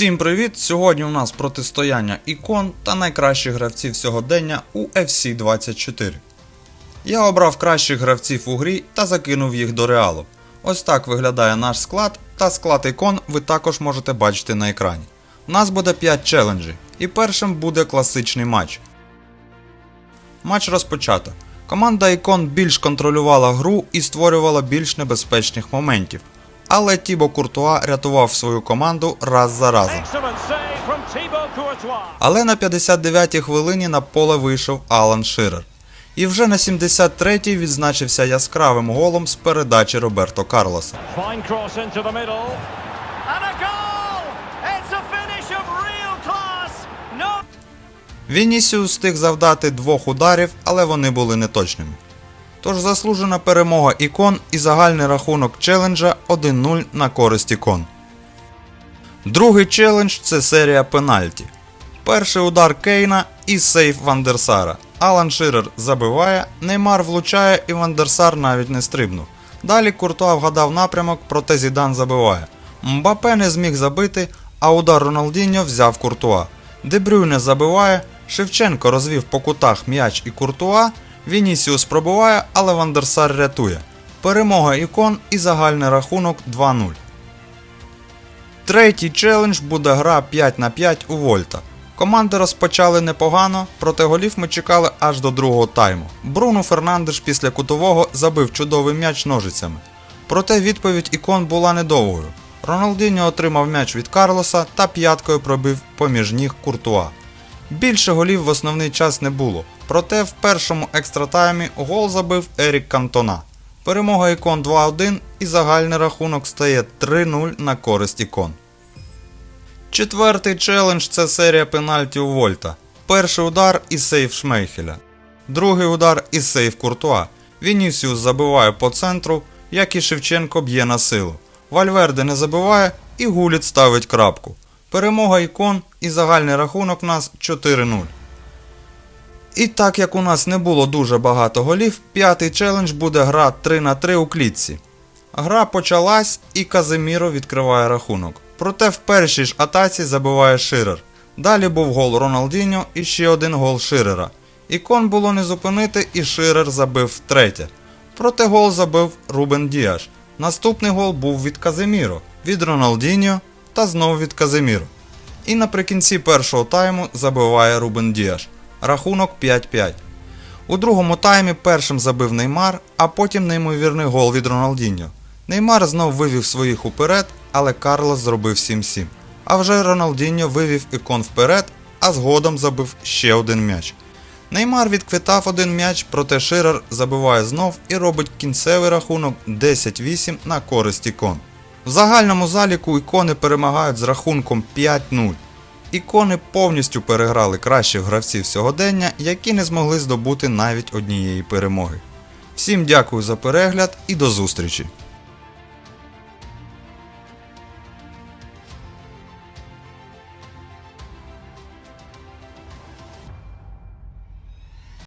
Всім привіт! Сьогодні у нас протистояння ікон та найкращих гравців сьогодення у FC 24. Я обрав кращих гравців у грі та закинув їх до реалу. Ось так виглядає наш склад, та склад ікон ви також можете бачити на екрані. У нас буде 5 челенджів, і першим буде класичний матч. Матч розпочато. Команда ікон більш контролювала гру і створювала більш небезпечних моментів. Але Тібо Куртуа рятував свою команду раз за разом. Але на 59-й хвилині на поле вийшов Алан Ширер. І вже на 73-й відзначився яскравим голом з передачі Роберто Карлоса. Вінісіус встиг завдати двох ударів, але вони були неточними. Тож заслужена перемога ікон і загальний рахунок челенджа 1-0 на користь ікон. Другий челендж це серія пенальті. Перший удар Кейна і сейф Вандерсара. Алан Ширер забиває, Неймар влучає і Вандерсар навіть не стрибнув. Далі Куртуа вгадав напрямок, проте Зідан забиває. Мбапе не зміг забити, а удар Роналдіньо взяв Куртуа. Дебрюйне забиває, Шевченко розвів по кутах м'яч і Куртуа, Вінісіус пробиває, але Вандерсар рятує. Перемога ікон і загальний рахунок 2-0. Третій челендж буде гра 5 на 5 у Вольта. Команди розпочали непогано, проте голів ми чекали аж до другого тайму. Бруно Фернандеш після кутового забив чудовий м'яч ножицями. Проте відповідь ікон була недовгою. Роналдіньо отримав м'яч від Карлоса та п'яткою пробив поміж ніг Куртуа. Більше голів в основний час не було, проте в першому екстратаймі гол забив Ерік Кантона. Перемога ікон 2-1 і загальний рахунок стає 3-0 на користь ікон. Четвертий челендж це серія пенальті у Вольта. Перший удар і сейв Шмейхеля. Другий удар і сейв Куртуа. Вінісіус забиває по центру, як і Шевченко б'є на силу. Вальверде не забиває і Гуліт ставить крапку. Перемога ікон і загальний рахунок у нас 4-0. І так як у нас не було дуже багато голів, п'ятий челендж буде гра 3 на 3 у клітці. Гра почалась і Казиміро відкриває рахунок. Проте в першій ж атаці забиває Ширер. Далі був гол Роналдіньо і ще один гол Ширера. Ікон було не зупинити і Ширер забив втретє. Проте гол забив Рубен Діаш. Наступний гол був від Казиміро, від Роналдіньо та знову від Казиміро. І наприкінці першого тайму забиває Рубен Діаш. Рахунок 5-5. У другому таймі першим забив Неймар, а потім неймовірний гол від Роналдіньо. Неймар знов вивів своїх уперед, але Карлос зробив 7-7. А вже Роналдіньо вивів ікон вперед, а згодом забив ще один м'яч. Неймар відквитав один м'яч, проте Ширер забиває знов і робить кінцевий рахунок 10-8 на користь ікон. В загальному заліку ікони перемагають з рахунком 5-0. Ікони повністю переграли кращих гравців сьогодення, які не змогли здобути навіть однієї перемоги. Всім дякую за перегляд і до зустрічі!